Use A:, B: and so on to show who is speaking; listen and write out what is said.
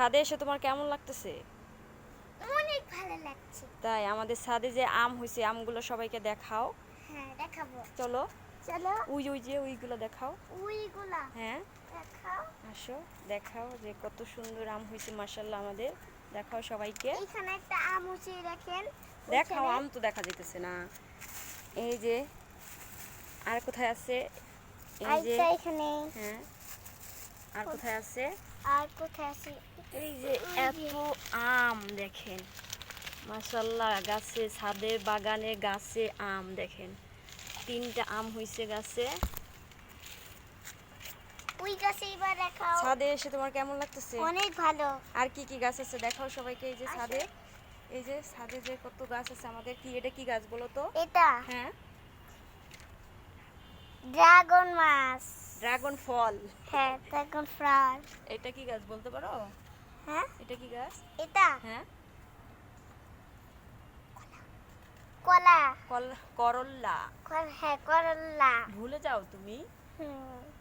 A: ছাদে এসে তোমার কেমন লাগতেছে?
B: অনেক ভালো লাগছে।
A: তাই আমাদের ছাদে যে আম হয়েছে আমগুলো সবাইকে দেখাও।
B: হ্যাঁ দেখাবো।
A: চলো।
B: চলো।
A: ওই ওই যে ওইগুলো দেখাও।
B: উইগুলা
A: হ্যাঁ।
B: দেখাও।
A: আসো দেখাও যে কত সুন্দর আম হয়েছে মার্শাল্লাহ আমাদের। দেখাও সবাইকে।
B: এখানে একটা আম উঁচিয়ে রাখেন।
A: দেখাও আম তো দেখা যেতেছে না। এই যে আর কোথায় আছে? এই যে
B: এখানে
A: হ্যাঁ। আর কোথায় আছে?
B: আর কোথায় আছে?
A: এই যে এত আম দেখেন। মাশাল্লাহ গাছে ছাদে বাগানে গাছে আম দেখেন। তিনটা আম হইছে গাছে।
B: ওই গাছে এবার দেখাও।
A: ছাদে এসে তোমার কেমন লাগতেছে?
B: অনেক ভালো।
A: আর কি কি গাছ আছে দেখাও সবাইকে এই যে ছাদে। এই যে ছাদে যে কত গাছ আছে আমাদের কি এটা কি গাছ বলো তো?
B: এটা
A: হ্যাঁ।
B: ড্রাগন মাছ।
A: ড্রাগন ফল।
B: হ্যাঁ ড্রাগন ফল।
A: এটা কি গাছ বলতে পারো?
B: হ্যাঁ?
A: এটা কি গাছ?
B: এটা?
A: হ্যাঁ।
B: কলা।
A: কলা করল্লা।
B: হ্যাঁ করল্লা।
A: ভুলে যাও তুমি।
B: হুম।